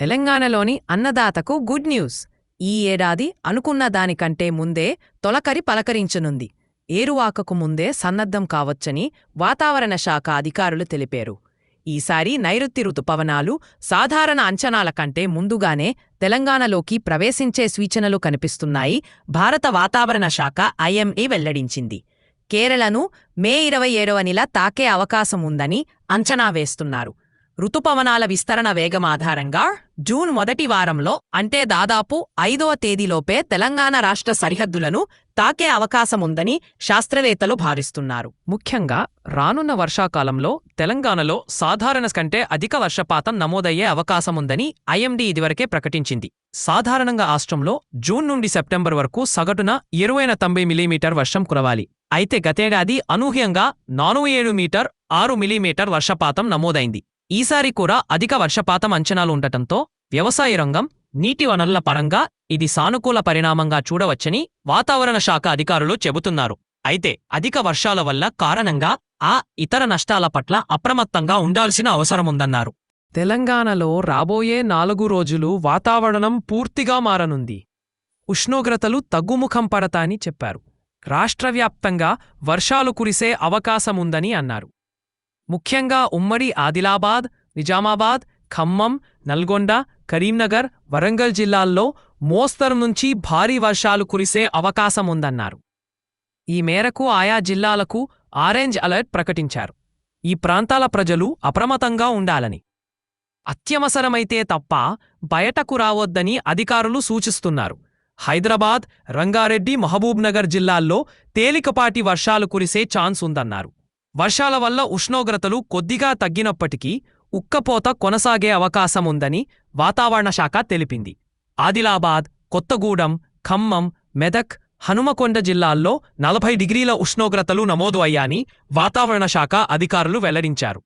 తెలంగాణలోని అన్నదాతకు good news. ఈ ఏడాది అనుకున్న దానికంటే ముందే తొలకరి పలకరించనుంది. ఏరువాకకు ముందే సన్నద్ధం కావచ్చని వాతావరణ శాఖ అధికారులు తెలిపారు. ఈసారి నైరుతి రుతుపవనాలు సాధారణ అంచనాల కంటే ముందుగానే తెలంగాణలోకి ప్రవేశించే సూచనలు కనిపిస్తున్నాయి భారత వాతావరణ శాఖ ఐఎంఏ వెల్లడించింది. కేరళను మే ఇరవై ఏడవ నెల తాకే అవకాశం ఉందని అంచనా వేస్తున్నారు. రుతుపవనాల విస్తరణ వేగం ఆధారంగా జూన్ మొదటి వారంలో అంటే దాదాపు ఐదవ తేదీలోపే తెలంగాణ రాష్ట్ర సరిహద్దులను తాకే అవకాశముందని శాస్త్రవేత్తలు భావిస్తున్నారు. ముఖ్యంగా రానున్న వర్షాకాలంలో తెలంగాణలో సాధారణ కంటే అధిక వర్షపాతం నమోదయ్యే అవకాశముందని ఐఎండీ ఇదివరకే ప్రకటించింది. సాధారణంగా రాష్ట్రంలో జూన్ నుండి సెప్టెంబర్ వరకు సగటున ఇరవైన తొంభై మిలీమీటర్ వర్షం కురవాలి. అయితే గతేడాది అనూహ్యంగా నాలుగు ఏడు మీటర్ ఆరు మిలీమీటర్ వర్షపాతం నమోదైంది. ఈసారి కూడా అధిక వర్షపాతం అంచనాలు ఉండటంతో వ్యవసాయ రంగం నీటి వనరుల పరంగా ఇది సానుకూల పరిణామంగా చూడవచ్చని వాతావరణ శాఖ అధికారులు చెబుతున్నారు. అయితే అధిక వర్షాల వల్ల కారణంగా ఆ ఇతర నష్టాల పట్ల అప్రమత్తంగా ఉండాల్సిన అవసరముందన్నారు. తెలంగాణలో రాబోయే నాలుగు రోజులు వాతావరణం పూర్తిగా మారనుంది. ఉష్ణోగ్రతలు తగ్గుముఖం పడతాని చెప్పారు. రాష్ట్రవ్యాప్తంగా వర్షాలు కురిసే అవకాశముందని అన్నారు. ముఖ్యంగా ఉమ్మడి ఆదిలాబాద్ నిజామాబాద్ ఖమ్మం నల్గొండ కరీంనగర్ వరంగల్ జిల్లాల్లో మోస్తరు నుంచి భారీ వర్షాలు కురిసే అవకాశముందన్నారు. ఈ మేరకు ఆయా జిల్లాలకు ఆరెంజ్ అలర్ట్ ప్రకటించారు. ఈ ప్రాంతాల ప్రజలు అప్రమత్తంగా ఉండాలని. అత్యవసరమైతే తప్ప బయటకు రావొద్దని అధికారులు సూచిస్తున్నారు. హైదరాబాద్ రంగారెడ్డి మహబూబ్నగర్ జిల్లాల్లో తేలికపాటి వర్షాలు కురిసే ఛాన్స్ ఉందన్నారు వర్షాల వల్ల ఉష్ణోగ్రతలు కొద్దిగా తగ్గినప్పటికీ ఉక్కపోత కొనసాగే అవకాశముందని వాతావరణ శాఖ తెలిపింది. ఆదిలాబాద్ కొత్తగూడెం ఖమ్మం మెదక్ హనుమకొండ జిల్లాల్లో నలభై డిగ్రీల ఉష్ణోగ్రతలు నమోదు అయ్యాని వాతావరణ శాఖ అధికారులు వెల్లడించారు.